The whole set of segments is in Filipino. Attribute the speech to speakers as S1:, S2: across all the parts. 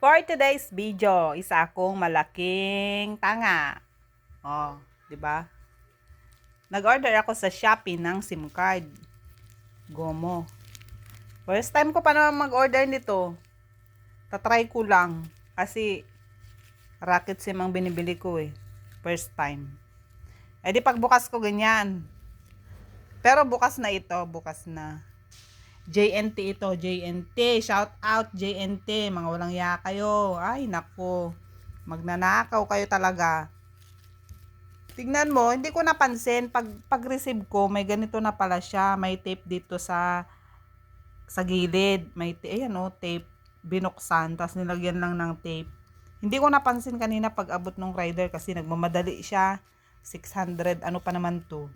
S1: For today's video, isa akong malaking tanga. Oh, 'di ba? Nag-order ako sa Shopee ng SIM card. Gomo. First time ko pa naman mag-order nito. Tatry ko lang kasi racket SIM ang binibili ko eh. First time. Eh di pagbukas ko ganyan. Pero bukas na ito, bukas na. JNT ito, JNT. Shout out JNT. Mga walang ya kayo. Ay, nako. Magnanakaw kayo talaga. Tignan mo, hindi ko napansin. Pag, pag-receive ko, may ganito na pala siya. May tape dito sa sa gilid. May, ayan o, tape. Binuksan. Tapos nilagyan lang ng tape. Hindi ko napansin kanina pag abot ng rider kasi nagmamadali siya. 600, ano pa naman to?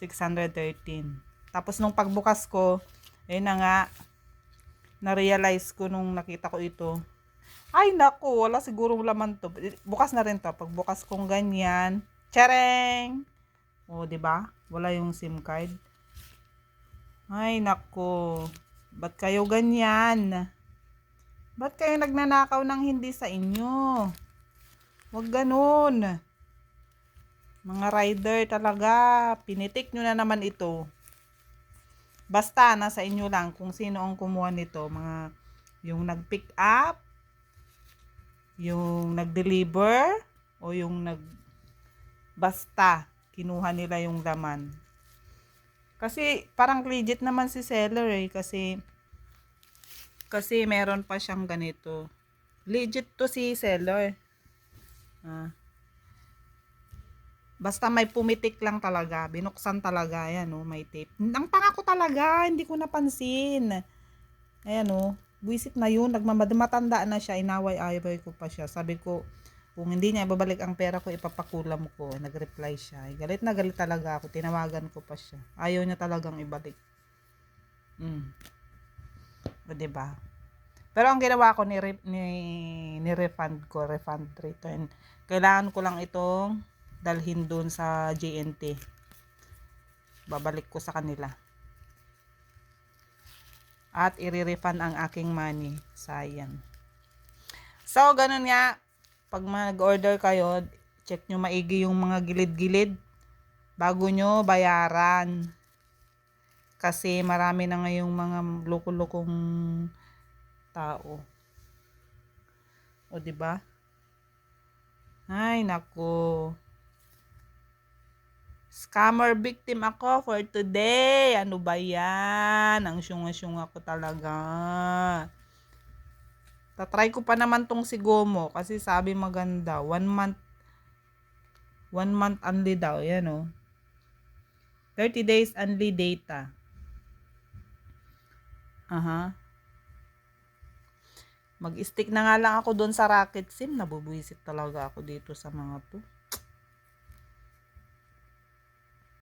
S1: 613. Tapos nung pagbukas ko, ayun na nga, na-realize ko nung nakita ko ito. Ay naku, wala siguro laman to. Bukas na rin to. Pagbukas kong ganyan, tsereng! O, di ba? Wala yung SIM card. Ay naku, ba't kayo ganyan? Ba't kayo nagnanakaw ng hindi sa inyo? Huwag ganun. Mga rider talaga, pinitik nyo na naman ito. Basta, nasa inyo lang kung sino ang kumuha nito. Mga, yung nag-pick up, yung nag-deliver, o yung nag, basta, kinuha nila yung laman. Kasi, parang legit naman si seller eh, kasi, kasi meron pa siyang ganito. Legit to si seller. Ah. Basta may pumitik lang talaga. Binuksan talaga. Ayan o, may tape. Ang tanga ko talaga. Hindi ko napansin. Ayan o. Buisit na yun. Nagmamatanda na siya. Inaway-away ko pa siya. Sabi ko, kung hindi niya ibabalik ang pera ko, ipapakulam ko. Nag-reply siya. Ay, galit na galit talaga ako. Tinawagan ko pa siya. Ayaw niya talagang ibalik. Mm. O, diba? Pero ang ginawa ko, ni, ni, ni refund ko, refund return. Kailangan ko lang itong dalhin doon sa JNT. Babalik ko sa kanila. At i-refund ang aking money. Sayang. So, ganun nga. Pag mag-order kayo, check nyo maigi yung mga gilid-gilid bago nyo bayaran. Kasi marami na ngayong mga loko-lokong tao. O, di ba? Ay, nako. Scammer victim ako for today. Ano ba yan? Ang syunga-syunga ko talaga. Tatry ko pa naman tong si Gomo kasi sabi maganda. One month one month only daw. Yan o. 30 days only data. Aha. Mag-stick na nga lang ako doon sa Rocket SIM. Nabubuisit talaga ako dito sa mga to.